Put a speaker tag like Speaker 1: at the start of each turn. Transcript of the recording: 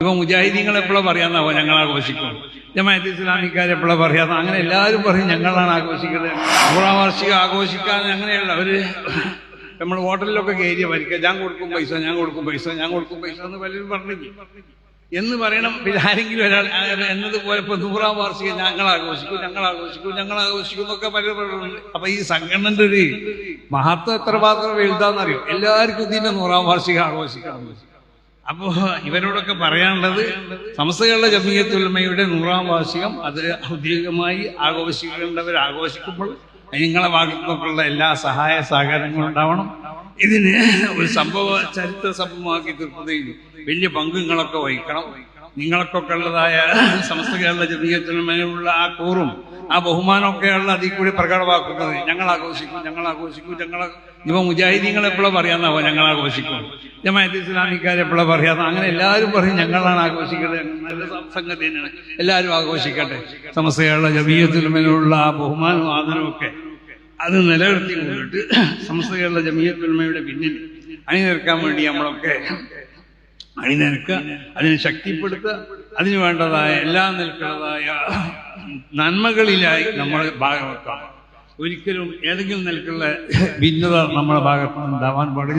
Speaker 1: ഇപ്പൊ മുജാഹിദീങ്ങൾ എപ്പോഴാണ് പറയാന്നാവോ ഞങ്ങൾ ആഘോഷിക്കും? ജമാഅത്ത് ഇസ്ലാമിക്കാർ എപ്പോഴാണ് പറയാന്ന? അങ്ങനെ എല്ലാവരും പറയും ഞങ്ങളാണ് ആഘോഷിക്കുന്നത്. നൂറാം വാർഷികം ആഘോഷിക്കാൻ അങ്ങനെയുള്ള അവർ നമ്മൾ ഹോട്ടലിലൊക്കെ കയറിയ വരിക ഞാൻ കൊടുക്കും പൈസ ഞാൻ കൊടുക്കും പൈസ ഞാൻ കൊടുക്കും പൈസ എന്ന് പലരും പറഞ്ഞു എന്ന് പറയണം പിന്നെ ആരെങ്കിലും ഒരാൾ എന്നതുപോലെ ഇപ്പൊ നൂറാം വാർഷികം ഞങ്ങൾ ആഘോഷിക്കും ഞങ്ങൾ ആഘോഷിക്കും ഞങ്ങൾ ആഘോഷിക്കും എന്നൊക്കെ പലരും അപ്പൊ ഈ സംഘടനന്റെ ഒരു മഹത്വം എത്ര മാത്രം എഴുതാന്നറിയോ എല്ലാവർക്കും ഇതിന്റെ നൂറാം വാർഷികം ആഘോഷിക്കണം. അപ്പോ ഇവരോടൊക്കെ പറയാനുള്ളത് സംസ്ഥകളുടെ ജമീയത്തുൽമയുടെ നൂറാം വാർഷികം അത് ഔദ്യോഗികമായി ആഘോഷിക്കേണ്ടവർ ആഘോഷിക്കുമ്പോൾ നിങ്ങളെ ഭാഗത്തുനിന്നൊക്കെയുള്ള എല്ലാ സഹായ സഹകരണങ്ങളും ഉണ്ടാവണം. ഇതിന് ഒരു സംഭവ ചരിത്ര സംഭവമാക്കി തീർക്കുന്നതിൽ വലിയ പങ്കുങ്ങളൊക്കെ വഹിക്കണം. നിങ്ങൾക്കൊക്കെ ഉള്ളതായ സമസ്ത കേരള ജമീയത്തിനുമേലുള്ള ആ കൂറും ആ ബഹുമാനമൊക്കെയുള്ള അതിൽ കൂടി പ്രകടമാക്കുന്നത് ഞങ്ങൾ ആഘോഷിക്കും ഞങ്ങൾ ആഘോഷിക്കും ഞങ്ങൾ ഇവ മുജാഹിദീങ്ങൾ എപ്പോഴാ ഞങ്ങൾ ആഘോഷിക്കും ജമാഅത്ത് ഇസ്ലാമിക്കാർ എപ്പോഴും പറയാം? അങ്ങനെ എല്ലാവരും പറയും ഞങ്ങളാണ് ആഘോഷിക്കുന്നത്. നല്ല സംഗതി തന്നെയാണ്. എല്ലാവരും ആഘോഷിക്കട്ടെ. സമസ്തകളുടെ ജമീയത്തുലമയിലുള്ള ആ ബഹുമാനവും ആദരവും ഒക്കെ അത് നിലനിർത്തി കൊണ്ടിട്ട് സമസ്തകളുടെ ജമീയത്തുലമയുടെ പിന്നിൽ അണിനിരക്കാൻ വേണ്ടി നമ്മളൊക്കെ അണിനിരക്കുക. അതിനെ ശക്തിപ്പെടുത്തുക. അതിന് വേണ്ടതായ എല്ലാ നിൽക്കുന്നതായ നന്മകളിലായി നമ്മൾ ഭാഗവെക്കാം ഒരിക്കലും ഏതെങ്കിലും നിലക്കുള്ള ഭിന്നത നമ്മുടെ ഭാഗത്ത് ഉണ്ടാവാൻ പാടില്ല.